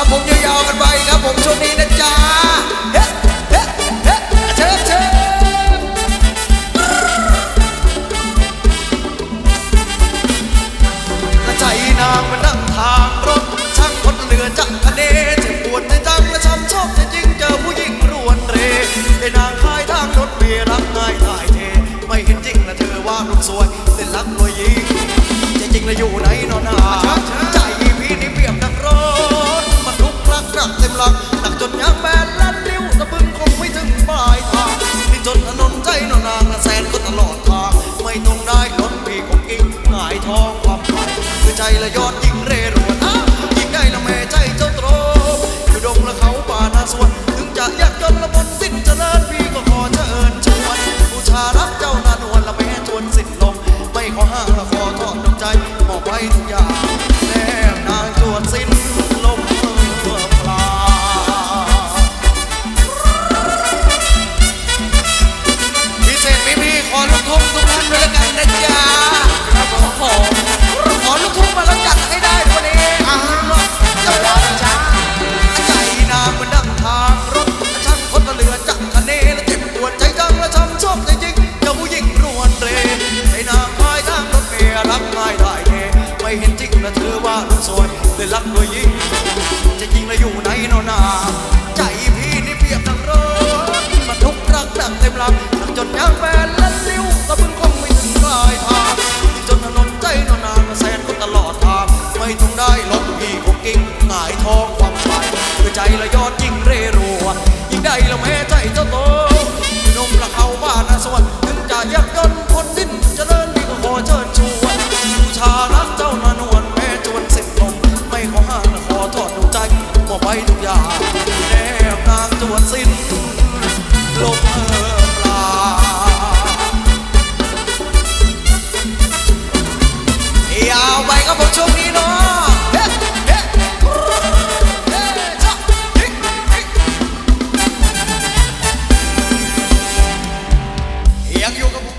ครับผมยาวๆกันไปครับผมช่วงนี้นะจ๊ะเฮ้เฮ้เฮ้เชิญเชิญและใจนางมันนั่งทางรถช่างคนเหลือจักคะเนเจ็บปวดใจจังและช้ำชอบจจริงเจอผู้หญิงรวนเรไอ้นางคายทางรถเมล์รักง่ายถ่ายเท ไม่เห็นจริงนะเธอว่าลูกสวยเล่นรักรวยยิงจจริงแล้วอยู่ไหนนอนนาใจพี่นี่เท้องความไปคือใจละยอดยิ่งเร่ร รักด้วยยิ่งจะจริงแล้วอยู่ไหนนอนา ใจพี่นี่เปียบดังรถมันทุกรักดังเต็มลำหนักจนยางแบนและลิ้วตะบึงคงไม่ถึงปลายทางจนถนนใจนอนนานมาแสนก็ตลอดทาง ไม่ต้องได้รถพี่คงกิ้งหงายท้องความไปคือใจละยอดยิ่งเร่รัวยิ่งได้ละแม่ใจเจ้าโตอยู่นมละเขาบ้านนาสวนถึงจะยักยนต์คนดิ้นจริ ไว้ทุกอย่างแนบนางจวดสิ้นลมเอ